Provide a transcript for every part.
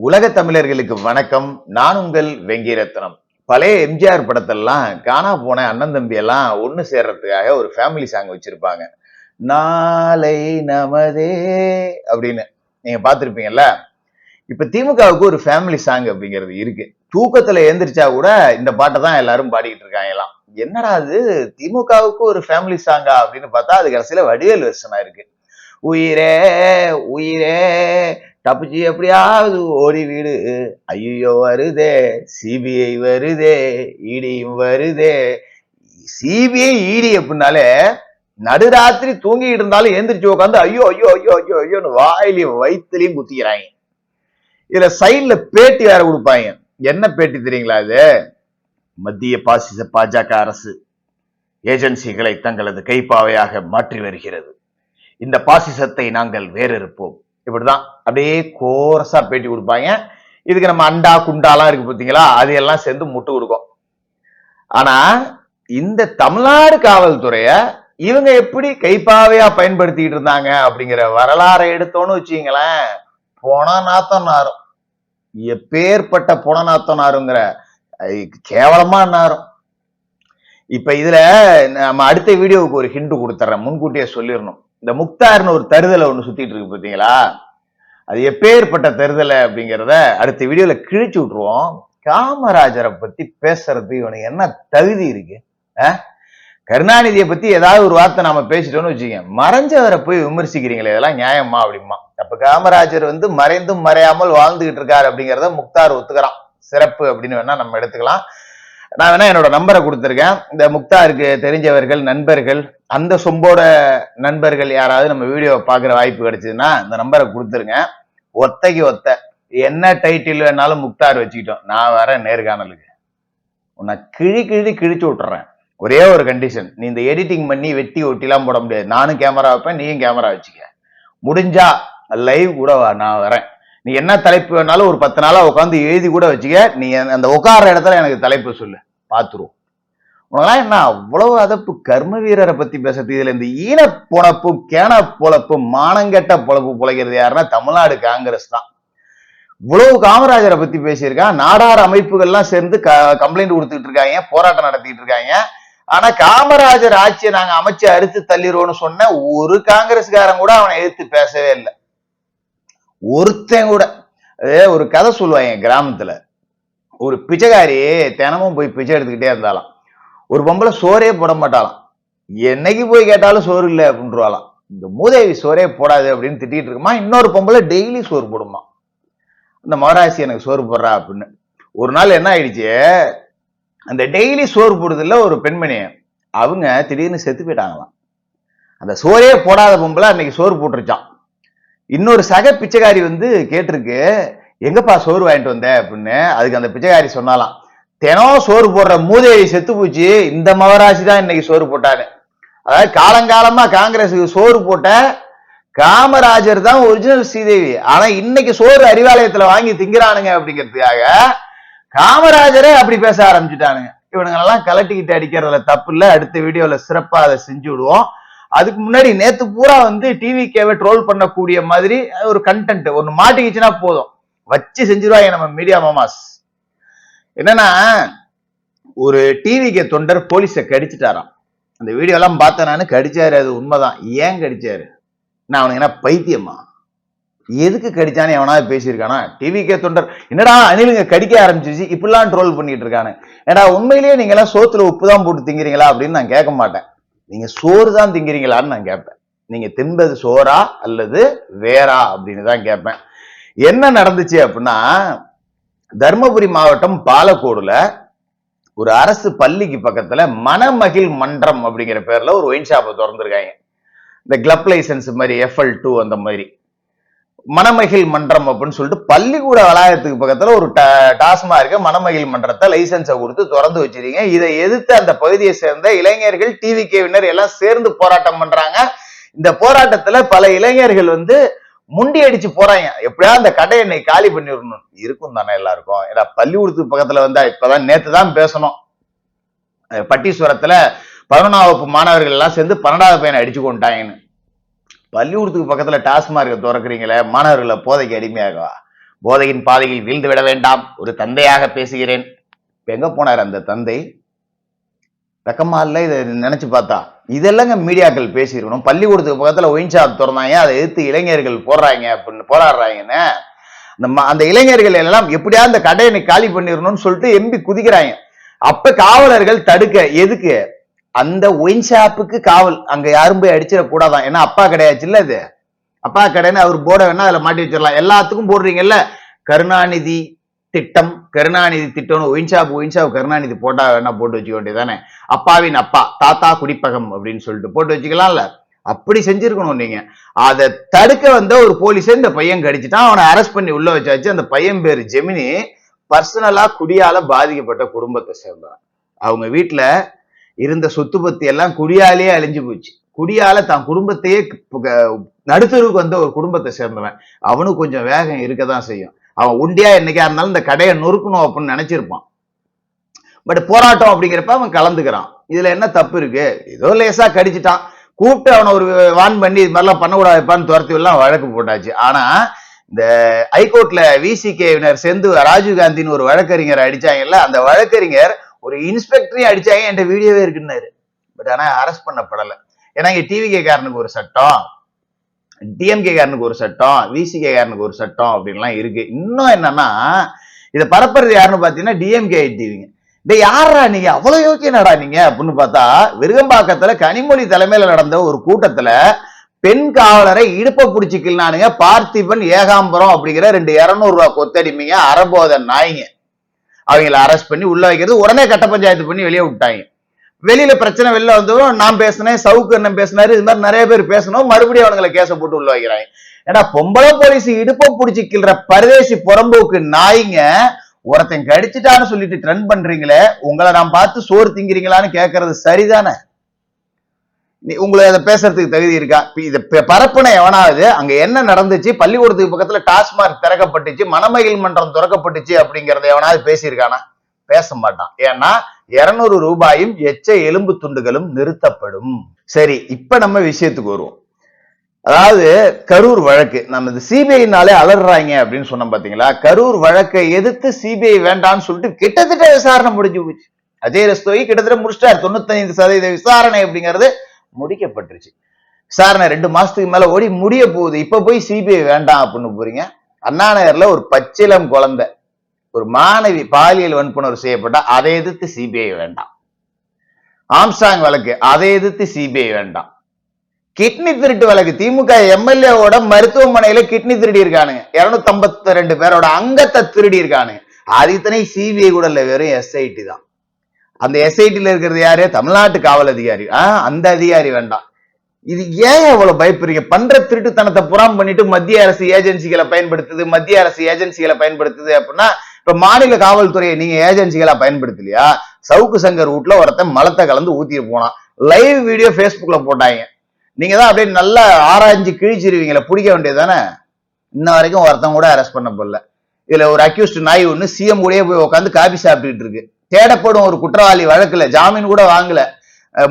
உலக தமிழர்களுக்கு வணக்கம். நான் உங்கள் வெங்கிரத்னம். பழைய எம்ஜிஆர் படத்தெல்லாம் காணா போன அண்ணன் தம்பி எல்லாம் ஒண்ணு சேர்றதுக்காக ஒரு ஃபேமிலி சாங் வச்சிருப்பாங்க. நாளை நமதே அப்படின்னு. நீங்க பார்த்துருப்பீங்கல்ல? இப்ப திமுகவுக்கு ஒரு ஃபேமிலி சாங் அப்படிங்கிறது இருக்கு. தூக்கத்துல எந்திரிச்சா கூட இந்த பாட்டை தான் எல்லாரும் பாடிக்கிட்டு எல்லாம் என்னடா அது? திமுகவுக்கு ஒரு ஃபேமிலி சாங்கா அப்படின்னு பார்த்தா அது கடைசியில வடிவேல் வருஷனா இருக்கு. உயிரே உயிரே தப்பிச்சு எப்படியாவது ஓடி வீடு. ஐயோ வருதே. சிபிஐ வருதே. இடியும் வருதே. சிபிஐ இடி அப்படின்னாலே நடுராத்திரி தூங்கிட்டு இருந்தாலும் எந்திரிச்சு உட்காந்து ஐயோ ஐயோ ஐயோ ஐயோ ஐயோன்னு வாயிலையும் வயிற்றுலையும் குத்திக்கிறாங்க. இதுல சைட்ல பேட்டி வேற கொடுப்பாங்க. என்ன பேட்டி தெரியுங்களா இது? மத்திய பாசிச பாஜக அரசு ஏஜென்சிகளை தங்களது கைப்பாவையாக மாற்றி வருகிறது. இந்த பாசிசத்தை நாங்கள் வேறறுப்போம். இப்படிதான் அப்படியே கோரஸா பேட்டி கொடுப்பாங்க. இதுக்கு நம்ம அண்டா குண்டாலாம் இருக்கு பார்த்தீங்களா? அது எல்லாம் சேர்ந்து முட்டு கொடுக்கும். ஆனா இந்த தமிழ்நாடு காவல்துறைய இவங்க எப்படி கைப்பாவையா பயன்படுத்திட்டு இருந்தாங்க அப்படிங்கிற வரலாறை எடுத்தோன்னு வச்சுங்களேன் பொண நாரும் எப்பேற்பட்ட பொண நாருங்கிற கேவலமா நாரும் இப்ப இதுல நம்ம அடுத்த வீடியோவுக்கு ஒரு ஹிண்ட் கொடுத்துறேன். முன்கூட்டியே சொல்லிடணும். இந்த முக்தார்னு ஒரு தருதலை ஒன்று சுத்திட்டு இருக்கு பார்த்தீங்களா அது எப்பேற்பட்ட தருதலை அப்படிங்கிறத அடுத்த வீடியோல கிழிச்சு விட்டுருவோம். காமராஜரை பத்தி பேசுறது இவனுக்கு என்ன தகுதி இருக்கு? கருணாநிதியை பத்தி ஏதாவது ஒரு வார்த்தை நாம பேசிட்டோம்னு வச்சுக்கோங்க. மறைஞ்சவரை போய் விமர்சிக்கிறீங்களே இதெல்லாம் நியாயமா அப்படிமா? அப்ப காமராஜர் வந்து மறைந்தும் மறையாமல் வாழ்ந்துகிட்டு இருக்காரு அப்படிங்கிறத முக்தார் ஒத்துக்கிறான். சிறப்பு அப்படின்னு வேணா நம்ம எடுத்துக்கலாம். நான் வேணா என்னோட நம்பரை கொடுத்துருக்கேன். இந்த முக்தாருக்கு தெரிஞ்சவர்கள் நண்பர்கள் அந்த சொம்போட நண்பர்கள் யாராவது நம்ம வீடியோவை பார்க்குற வாய்ப்பு கிடைச்சதுன்னா இந்த நம்பரை கொடுத்துருங்க. ஒத்தைக்கு ஒத்த. என்ன டைட்டில் வேணாலும் முக்தார் வச்சுக்கிட்டோம். நான் வரேன் நேர்காணலுக்கு. உன்னை கிழி கிழி கிழிச்சு விட்டுறேன். ஒரே ஒரு கண்டிஷன் நீ இந்த எடிட்டிங் பண்ணி வெட்டி ஒட்டிலாம் போட முடியாது. நானும் கேமரா வைப்பேன் நீயும் கேமரா வச்சுக்க. முடிஞ்சா லைவ் கூட நான் வரேன். நீ என்ன தலைப்பு வேணாலும் ஒரு பத்து நாளாக உட்காந்து எழுதி கூட வச்சுக்க. நீ அந்த உட்கார இடத்துல எனக்கு தலைப்பு சொல்லு. பார்த்துருவோம் உனக்கெல்லாம் என்ன அவ்வளவு அதப்பு கர்ம வீரரை பத்தி பேசுறது இதுல இந்த ஈன பொழப்பு கேன பொழப்பு மானங்கெட்ட பொழப்பு பொழைக்கிறது யாருன்னா தமிழ்நாடு காங்கிரஸ் தான். இவ்வளவு காமராஜரை பத்தி பேசியிருக்கான் நாடார் அமைப்புகள்லாம் சேர்ந்து கம்ப்ளைண்ட் கொடுத்துட்டு இருக்காங்க போராட்டம் நடத்திட்டு இருக்காங்க. ஆனா காமராஜர் ஆட்சியை நாங்க அமைச்சு அறுத்து தள்ளிடுவோம்னு சொன்ன ஒரு காங்கிரஸ்காரன் கூட அவனை எதிர்த்து பேசவே இல்லை. ஒருத்தன் கூட. அதே ஒரு கதை சொல்லுவாங்க கிராமத்துல. ஒரு பிச்சைக்காரி தினமும் போய் பிச்சை எடுத்துக்கிட்டே இருந்தாலாம். ஒரு பொம்பளை சோறே போட மாட்டாளாம். என்னைக்கு போய் கேட்டாலும் சோறு இல்லை அப்படின்றாலாம் இந்த மூதேவி சோறே போடாது அப்படின்னு திட்டிட்டு இருக்குமா? இன்னொரு பொம்பளை டெய்லி சோறு போடுமா? இந்த மகராசி எனக்கு சோறு போடுறா அப்படின்னு. ஒரு நாள் என்ன ஆயிடுச்சு? அந்த டெய்லி சோறு போடுறதுல ஒரு பெண்மணி அவங்க திடீர்னு செத்து போயிட்டாங்களாம். அந்த சோறே போடாத பொம்பளை அன்னைக்கு சோறு போட்டுருச்சான் இன்னொரு சக பிச்சைக்காரி வந்து கேட்டிருக்கு எங்கப்பா சோறு வாங்கிட்டு வந்த? அப்படின்னு. அதுக்கு அந்த பிச்சைக்காரி சொன்னாலாம் தினம் சோறு போடுற மூதேவி செத்து போச்சு இந்த மகராசி தான் இன்னைக்கு சோறு போட்டாரு. அதாவது காலங்காலமா காங்கிரஸுக்கு சோறு போட்ட காமராஜர் தான் ஒரிஜினல் ஸ்ரீதேவி. ஆனா இன்னைக்கு சோறு அறிவாலயத்துல வாங்கி திங்கிறானுங்க அப்படிங்கிறதுக்காக காமராஜரே அப்படி பேச ஆரம்பிச்சுட்டானுங்க. இவனுங்க எல்லாம் கலட்டிக்கிட்டு அடிக்கிறதுல தப்பு இல்லை அடுத்த வீடியோல சிறப்பா அதை செஞ்சு விடுவோம். அதுக்கு முன்னாடி நேத்து பூரா வந்து டிவி கேவை ட்ரோல் பண்ணக்கூடிய மாதிரி ஒரு கண்டென்ட் ஒன்னு மாட்டிக்கிச்சுன்னா போதும். வச்சு செஞ்சிருவாங்க நம்ம மீடியா மாமாஸ். என்னன்னா ஒரு டிவிக்கு தொண்டர் போலீஸை கடிச்சிட்டாராம். அந்த வீடியோலாம் எல்லாம் பார்த்தேன் நான் கடிச்சாரு அது உண்மைதான். ஏன் கடிச்சாரு? நான் அவனுக்கு என்ன பைத்தியமா? எதுக்கு கடிச்சான்னு எவனாவது பேசியிருக்கானா? டிவிக்கே தொண்டர் என்னடா அணிலுங்க கடிக்க ஆரம்பிச்சிருச்சு இப்படிலாம் ட்ரோல் பண்ணிட்டு இருக்கானு. ஏடா உண்மையிலேயே நீங்க எல்லாம் சோத்துல உப்பு தான் போட்டு திங்கிறீங்களா அப்படின்னு நான் கேட்க மாட்டேன். நீங்க சோறு தான் திங்கிறீங்களான்னு நான் கேட்பேன். நீங்க தின்பது சோறா அல்லது வேறா அப்படின்னு தான் கேட்பேன். என்ன நடந்துச்சு அப்படின்னா தர்மபுரி மாவட்டம் பாலக்கோடுல ஒரு அரசு பள்ளிக்கு பக்கத்துல மணமகிழ் மன்றம் அப்படிங்கிற பேர்ல ஒரு ஒயின் ஷாப்பை திறந்துருக்காங்க. இந்த கிளப் லைசன்ஸ் மாதிரி எஃப்எல் டூ அந்த மாதிரி. மணமகிழ் மன்றம் அப்படின்னு சொல்லிட்டு பள்ளிக்கூட வளாகத்துக்கு பக்கத்துல ஒரு டாஸ்மார்க்க மணமகிழ் மன்றத்தை லைசன்ஸை கொடுத்து திறந்து வச்சிருக்கீங்க. இதை எதிர்த்து அந்த பகுதியை சேர்ந்த இளைஞர்கள் டிவி கேவினர் எல்லாம் சேர்ந்து போராட்டம் பண்றாங்க. இந்த போராட்டத்துல பல இளைஞர்கள் வந்து முண்டி அடிச்சு போறாங்க. எப்படியாவது அந்த கடையை என்னை காலி பண்ணிடணும். இருக்கும் தானே எல்லாருக்கும். ஏன்னா பள்ளிக்கூடத்துக்கு பக்கத்துல வந்தா இப்பதான் நேத்து தான் பேசணும். பட்டீஸ்வரத்துல பதினொன்றாம் வகுப்பு மாணவர்கள் எல்லாம் சேர்ந்து பன்னெண்டாவது பையனை அடிச்சு கொண்டாங்கன்னு பள்ளிக்கூடத்துக்கு பக்கத்துல டாஸ்மார்க்கை திறக்கிறீங்களே மாணவர்களை போதைக்கு அடிமையாகவா? போதையின் பாதையில் வீழ்ந்து விட வேண்டாம். ஒரு தந்தையாக பேசுகிறேன். இப்ப எங்க போனார் அந்த தந்தை? வெக்கமா இல்ல? இதை நினைச்சு பார்த்தா? இதெல்லாங்க மீடியாக்கள் பேசியிருக்கணும். பள்ளிக்கூடத்துக்கு பக்கத்துல ஒயின் ஷாப் திறந்தாங்க அதை எதிர்த்து இளைஞர்கள் போடுறாங்க அப்படின்னு போராடுறாங்கன்னு. நம்ம அந்த இளைஞர்கள் எல்லாம் எப்படியா அந்த கடையை காலி பண்ணிடணும்னு சொல்லிட்டு எம்பி குதிக்கிறாங்க. அப்ப காவலர்கள் தடுக்க எதுக்கு? அந்த ஒயின் ஷாப்புக்கு காவல் அங்க யாரும் போய் அடிச்சிட கூடாதான். ஏன்னா அப்பா கிடையாச்சு இல்ல இது. அப்பா கடைன்னு அவர் போர்டை வேணா அதுல மாட்டி வச்சிடலாம். எல்லாத்துக்கும் போடுறீங்கல்ல? கருணாநிதி திட்டம் கருணாநிதி திட்டம்னு ஒயின்சாப் ஒயின்சாப் கருணாநிதி போட்டா வேணா போட்டு வச்சுக்க வேண்டியதானே அப்பாவின் அப்பா தாத்தா குடிப்பகம் அப்படின்னு சொல்லிட்டு போட்டு வச்சுக்கலாம்ல? அப்படி செஞ்சிருக்கணும் நீங்க. அதை தடுக்க வந்த ஒரு போலீஸை இந்த பையன் கடிச்சிட்டான். அவனை அரெஸ்ட் பண்ணி உள்ள வச்சாச்சு. அந்த பையன் பேர் ஜெமினி. பர்சனலா குடியால பாதிக்கப்பட்ட குடும்பத்தை சேர்ந்தவன். அவங்க வீட்டுல இருந்த சொத்து பத்தி எல்லாம் குடியாலேயே அழிஞ்சு போச்சு. குடியால தான் குடும்பத்தையே நடுத்தருக்கு நடுத்தருவுக்கு வந்த ஒரு குடும்பத்தை சேர்ந்தவன். அவனுக்கு கொஞ்சம் வேகம் இருக்கதான் செய்யும். அவன் உண்டியா என்னைக்கா இருந்தாலும் இந்த கடையை நொறுக்கணும் அப்படின்னு நினைச்சிருப்பான். பட் போராட்டம் அப்படிங்கிறப்ப அவன் கலந்துக்கிறான். இதுல என்ன தப்பு இருக்கு? ஏதோ லேசா கடிச்சிட்டான். கூப்பிட்டு அவனை ஒரு வான் பண்ணி இது மாதிரிலாம் பண்ணக்கூடாதுப்பான்னு துரத்தி எல்லாம் வழக்கு போட்டாச்சு. ஆனா இந்த ஹைகோர்ட்ல விசிகேவினர் செந்து ராஜீவ் காந்தின்னு ஒரு வழக்கறிஞர் அடிச்சாங்கல்ல அந்த வழக்கறிஞர் ஒரு இன்ஸ்பெக்டரையும் அடிச்சாங்க என்கிட்ட வீடியோவே இருக்குன்னாரு. பட் ஆனா அரெஸ்ட் பண்ணப்படலை. ஏன்னா இங்க டிவி கேக்காரனுக்கு ஒரு சட்டம். டிஎம்கே காரனுக்கு ஒரு சட்டம் விசிகே காரனுக்கு ஒரு சட்டம் அப்படின்லாம் இருக்கு. இன்னும் என்னன்னா இதை பரப்புறது யாருன்னு பாத்தீங்கன்னா டிஎம்கே டிவிங்க இந்த யாரா நீங்க? அவ்வளவு யோக்கியனடா நீங்க? அப்படின்னு பார்த்தா விருகம்பாக்கத்துல கனிமொழி தலைமையில நடந்த ஒரு கூட்டத்துல பெண் காவலரை இடுப்ப பிடிச்சிக்கலானுங்க பார்த்திபன் ஏகாம்பரம் அப்படிங்கிற ரெண்டு இரநூறு ரூபா கொத்தடிமைங்க அறபோத நாய்ங்க. அவங்கள அரெஸ்ட் பண்ணி உள்ள வைக்கிறது உடனே கட்ட பஞ்சாயத்து பண்ணி வெளியே விட்டாங்க. வெளியில பிரச்சனை வெளில வந்ததும் நான் பேசினேன் சவுக்கு அண்ணன் பேசினாரு இது மாதிரி நிறைய பேர் பேசணும் மறுபடியும் அவனுங்களை கேச போட்டு உள்ள வைக்கிறாங்க. ஏன்னா பொம்பளை போலீஸ் இடுப்ப பிடிச்சி கிள்ற பரதேசி புறம்போக்கு நாய்ங்க ஒருத்தன் கடிச்சிட்டான்னு சொல்லிட்டு ட்ரெண்ட் பண்றீங்களே உங்களை நான் பார்த்து சோறு திங்கிறீங்களான்னு கேட்கறது சரிதானே? நீ உங்களை அதை பேசுறதுக்கு தகுதி இருக்கா? இதை பரப்புன எவனாவது அங்க என்ன நடந்துச்சு? பள்ளிக்கூடத்துக்கு பக்கத்துல டாஸ்மார்க் திறக்கப்பட்டுச்சு மணமகிழ் மன்றம் திறக்கப்பட்டுச்சு அப்படிங்கறத எவனாவது பேசியிருக்கானா? பேச மாட்டான். ஏன்னா இருநூறு ரூபாயும் எச்ச எலும்பு துண்டுகளும் நிறுத்தப்படும். சரி இப்ப நம்ம விஷயத்துக்கு வருவோம். அதாவது கரூர் வழக்கு. நம்ம இந்த சிபிஐனாலே அலறாங்க அப்படின்னு சொன்னோம் பாத்தீங்களா? கரூர் வழக்கை எதிர்த்து சிபிஐ வேண்டாம்னு சொல்லிட்டு கிட்டத்தட்ட விசாரணை முடிஞ்சு போச்சு. அஜய் ரஸ்தோகி கிட்டத்தட்ட முடிச்சிட்டார். தொண்ணூத்தைந்து சதவீத விசாரணை அப்படிங்கிறது முடிக்கப்பட்டுருச்சு. விசாரணை ரெண்டு மாசத்துக்கு மேல ஓடி முடிய போகுது. இப்ப போய் சிபிஐ வேண்டாம் அப்படின்னு போறீங்க. அண்ணா நகர்ல ஒரு பச்சிலம் குழந்தை. ஒரு மாணவி பாலியல் வன்புணர்வு செய்யப்பட்ட அதை எதிர்த்து சிபிஐ வேண்டாம். ஆம்சாங் வழக்கு அதை எதிர்த்து சிபிஐ வேண்டாம். கிட்னி திருட்டு வழக்கு திமுக எம்எல்ஏவோட மருத்துவமனையில கிட்னி திருடி இருக்கானுங்க இருநூத்தி ஐம்பத்தி ரெண்டு பேரோட அங்கத்தை திருடி இருக்கானுங்க அது இத்தனை சிபிஐ கூட இல்லை வெறும் எஸ்ஐடி தான். அந்த எஸ்ஐடில இருக்கிறது யாரு? தமிழ்நாட்டு காவல் அதிகாரி. ஆஹ் அந்த அதிகாரி வேண்டாம். இது ஏன் அவ்வளவு பயப்படுறீங்க? பண்ற திருட்டுத்தனத்தை புறாம் பண்ணிட்டு மத்திய அரசு ஏஜென்சிகளை பயன்படுத்துது மத்திய அரசு ஏஜென்சிகளை பயன்படுத்துது அப்படின்னா இப்ப மாநில காவல்துறையை நீங்க ஏஜென்சிகளா பயன்படுத்தலையா? சவுக்கு சங்கர் ரூட்ல ஒருத்தன் மலத்தை கலந்து ஊத்திட்டு போனான். லைவ் வீடியோ Facebookல போட்டாங்க. நீங்க தான் அப்படியே நல்லா ஆராய்ஞ்சு கிழிச்சிருவீங்களே பிடிக்க வேண்டியது தானே இன்ன வரைக்கும் ஒருத்தன் கூட அரெஸ்ட் பண்ண போடல இதுல ஒரு அக்யூஸ்ட் நாய் ஒண்ணு சிஎம் கூடயே போய் உட்காந்து காபி சாப்பிட்டுட்டு இருக்கு. தேடப்படும் ஒரு குற்றவாளி வழக்குல ஜாமீன் கூட வாங்கல.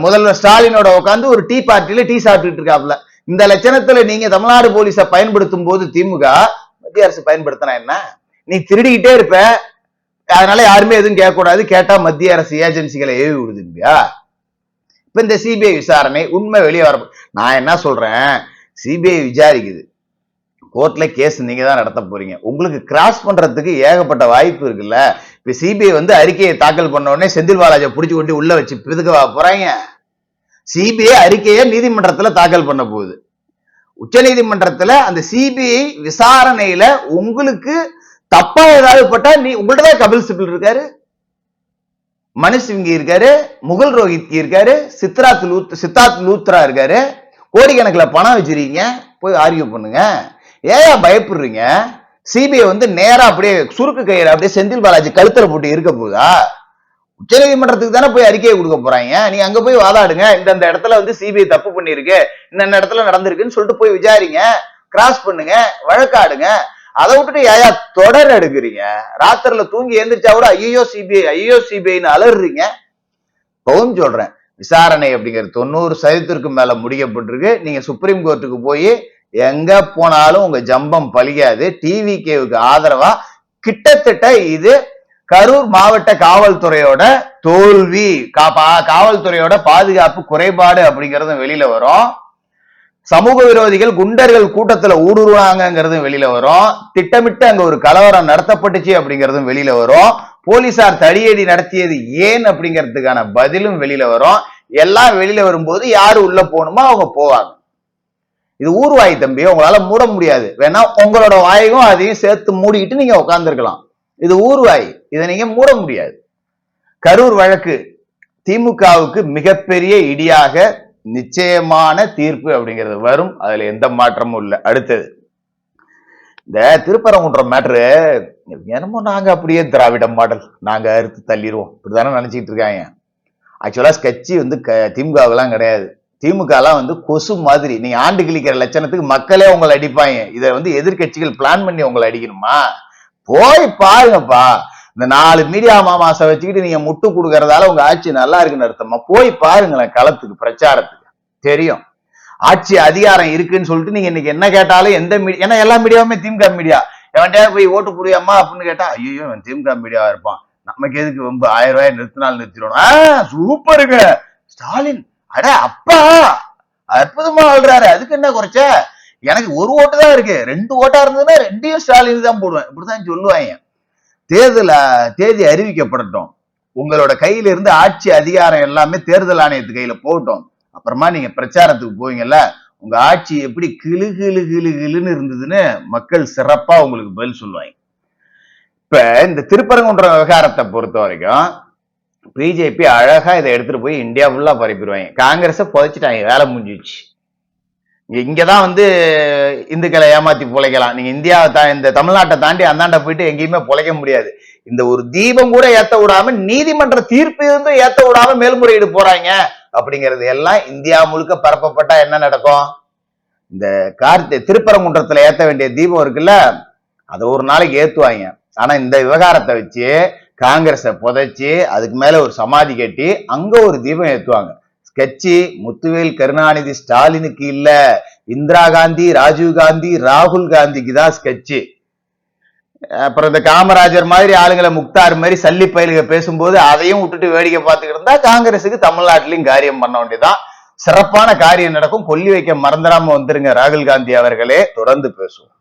முதல்வர் ஸ்டாலினோட உட்காந்து ஒரு டீ பார்ட்டியில டீ சாப்பிட்டுட்டு இருக்காப்ல. இந்த லட்சணத்துல நீங்க தமிழ்நாடு போலீஸை பயன்படுத்தும் போது திமுக மத்திய அரசு பயன்படுத்தினா என்ன? நீ திருடிக்கிட்டே இருப்ப. அதனால யாருமே எதுவும் கேட்கக்கூடாது. கேட்டா மத்திய அரசு ஏஜென்சிகளை ஏவி விடுதுங்கயா இப்ப இந்த சிபிஐ விசாரணை உண்மை வெளியே வர நான் என்ன சொல்றேன்? சிபிஐ விசாரிக்குது. கோர்ட்ல கேஸ் நீங்க தான் நடத்த போறீங்க. உங்களுக்கு கிராஸ் பண்றதுக்கு ஏகப்பட்ட வாய்ப்பு இருக்குல்ல? இப்ப சிபிஐ வந்து அறிக்கையை தாக்கல் பண்ண உடனே செந்தில் பாலாஜை பிடிச்சி கொண்டு உள்ள வச்சு பிதுக்க போறாங்க. சிபிஐ அறிக்கையை நீதிமன்றத்துல தாக்கல் பண்ண போகுது. உச்ச நீதிமன்றத்துல அந்த சிபிஐ விசாரணையில உங்களுக்கு தப்பா ஏதாவது பட்டா நீ உங்கள்ட்ட தான் கபில் சிபில் இருக்காரு. மனுஷ் இங்க இருக்காரு முகல் ரோஹித் இருக்காரு சித்ராத் லூத் சித்தார்த் லூத்ரா இருக்காரு. கோடிக்கணக்கில் பணம் வச்சிருக்கீங்க போய் ஆர்கியூ பண்ணுங்க. ஏன் பயப்படுறீங்க? சிபிஐ வந்து நேரா அப்படியே சுருக்கு கையில அப்படியே செந்தில் பாலாஜி கழுத்துல போட்டு இருக்க போதா? உச்சநீதிமன்றத்துக்கு தானே போய் அறிக்கையை கொடுக்க போறாங்க? நீங்க அங்க போய் வாதாடுங்க. இந்தந்த இடத்துல வந்து சிபிஐ தப்பு பண்ணிருக்கு இந்த இடத்துல நடந்திருக்குன்னு சொல்லிட்டு போய் விசாரிங்க. கிராஸ் பண்ணுங்க வழக்காடுங்க. அதை விட்டுட்டு ஏயா தொடர் எடுக்கிறீங்க? ராத்திரில தூங்கி எந்திரிச்சா கூட ஐயோ சிபிஐ ஐயோ சிபிஐன்னு அலறுறீங்க இப்பவும் சொல்றேன் விசாரணை அப்படிங்கிறது தொண்ணூறு சதவீதத்திற்கு மேல முடிக்கப்பட்டிருக்கு. நீங்க சுப்ரீம் கோர்ட்டுக்கு போய் எங்க போனாலும் உங்க ஜம்பம் பலிக்காது டிவிகேவுக்கு ஆதரவா? கிட்டத்தட்ட இது கரூர் மாவட்ட காவல்துறையோட தோல்வி கா- பா- காவல்துறையோட பாதுகாப்பு குறைபாடு அப்படிங்கறதும் வெளியில வரும். சமூக விரோதிகள் குண்டர்கள் கூட்டத்துல ஊடுருவாங்கங்கிறதும் வெளியில வரும். திட்டமிட்டு அங்க ஒரு கலவரம் நடத்தப்பட்டுச்சு அப்படிங்கறதும் வெளியில வரும். போலீசார் தடியடி நடத்தியது ஏன் அப்படிங்கிறதுக்கான பதிலும் வெளியில வரும். எல்லாம் வெளியில வரும்போது யாரு உள்ள போகணுமோ அவங்க போவாங்க. இது ஊர்வாய் தம்பி உங்களால மூட முடியாது. வேணா உங்களோட வாயையும் அதையும் சேர்த்து மூடிக்கிட்டு நீங்க உட்காந்துருக்கலாம் இது ஊர்வாய் இதை நீங்க மூட முடியாது. கரூர் வழக்கு திமுகவுக்கு மிகப்பெரிய இடியாக நிச்சயமான தீர்ப்பு அப்படிங்கிறது. வரும். அதுல எந்த மாற்றமும் இல்லை. அடுத்தது இந்த திருப்பரங்குன்ற மேட்ரு என்னமோ நாங்க அப்படியே திராவிட மாடல். நாங்க அறுத்து தள்ளிடுவோம் இப்படிதானே நினைச்சிட்டு இருக்காங்க. ஆக்சுவலா ஸ்கெட்சி வந்து க- திமுகவெல்லாம் கிடையாது. திமுக எல்லாம் வந்து கொசு மாதிரி. நீங்கள் ஆண்டு கிழிக்கிற லட்சணத்துக்கு மக்களே உங்களை அடிப்பாங்க. இதை வந்து எதிர்க்கட்சிகள் பிளான் பண்ணி உங்களை அடிக்கணுமா? போய் பாருங்கப்பா. இந்த நாலு மீடியா மாமாசை வச்சுக்கிட்டு நீங்க முட்டு கொடுக்கறதால உங்க ஆட்சி நல்லா இருக்குன்னு அர்த்தமா. போய் பாருங்களேன் களத்துக்கு பிரச்சாரத்துக்கு. தெரியும். ஆட்சி அதிகாரம் இருக்குன்னு சொல்லிட்டு நீங்க இன்னைக்கு என்ன கேட்டாலும் எந்த மீடியா ஏன்னா எல்லா மீடியாவுமே திமுக மீடியா எவன்டா போய் ஓட்டு புரியாமா அப்படின்னு கேட்டா ஐயோ திமுக மீடியாவா இருப்பான். நமக்கு எதுக்கு ரொம்ப ஆயிரம் ரூபாய் நிறுத்தினாலும் நிறுத்திடணும் ஆ சூப்பருங்க ஸ்டாலின் அட அப்பா அற்புதமா ஆள்றாரு. அதுக்கு என்ன குறைச்ச? எனக்கு ஒரு ஓட்டு தான் இருக்கு. ரெண்டு ஓட்டா இருந்ததுன்னா ரெண்டையும் ஸ்டாலின் தான் போடுவேன். இப்படிதான் சொல்லுவாங்க. தேர்தல் தேதி அறிவிக்கப்படட்டும். உங்களோட கையில இருந்து ஆட்சி அதிகாரம் எல்லாமே தேர்தல் ஆணையத்து கையில போகட்டும். அப்புறமா நீங்க பிரச்சாரத்துக்கு போவீங்கல்ல உங்க ஆட்சி எப்படி கிளு கிளு கிளு கிளுன்னு இருந்ததுன்னு மக்கள் சிறப்பா உங்களுக்கு பதில் சொல்லுவாங்க. இப்ப இந்த திருப்பரங்குன்ற விவகாரத்தை பொறுத்த வரைக்கும் பிஜேபி அழகா இதை எடுத்துட்டு போய் இந்தியா ஃபுல்லா பரப்பிடுவாங்க. காங்கிரஸை புதைச்சிட்டாங்க வேலை முடிஞ்சிச்சு இங்கே இங்கதான் வந்து இந்துக்களை ஏமாத்தி பிழைக்கலாம். நீங்க இந்தியாவை தா இந்த தமிழ்நாட்டை தாண்டி அந்தாண்ட போயிட்டு எங்கேயுமே பிழைக்க முடியாது. இந்த ஒரு தீபம் கூட ஏத்த விடாம நீதிமன்ற தீர்ப்பு இருந்தும் ஏத்த விடாம மேல்முறையீடு போறாங்க. அப்படிங்கிறது எல்லாம் இந்தியா முழுக்க பரப்பப்பட்டா என்ன நடக்கும்? இந்த கார்த்தி திருப்பரங்குன்றத்துல ஏத்த வேண்டிய தீபம் இருக்குல்ல அதை ஒரு நாளைக்கு ஏத்துவாங்க. ஆனா இந்த விவகாரத்தை வச்சு காங்கிரஸை புதைச்சி அதுக்கு மேல ஒரு சமாதி கட்டி அங்க ஒரு தீபம் ஏத்துவாங்க. கட்சி முத்துவேல் கருணாநிதி ஸ்டாலினுக்கு இல்ல. இந்திரா காந்தி ராஜீவ் காந்தி ராகுல் காந்திக்கு தான் கட்சி. அப்புறம் இந்த காமராஜர் மாதிரி ஆளுங்களை முக்தார் மாதிரி சல்லி பயிலுக பேசும்போது அதையும் விட்டுட்டு வேடிக்கை பார்த்துக்கிட்டு இருந்தா காங்கிரஸுக்கு தமிழ்நாட்டிலையும் காரியம் பண்ண வேண்டியதான் சிறப்பான காரியம் நடக்கும். கொல்லி வைக்க மறந்துடாம வந்துருங்க ராகுல் காந்தி அவர்களே. தொடர்ந்து பேசுவோம்.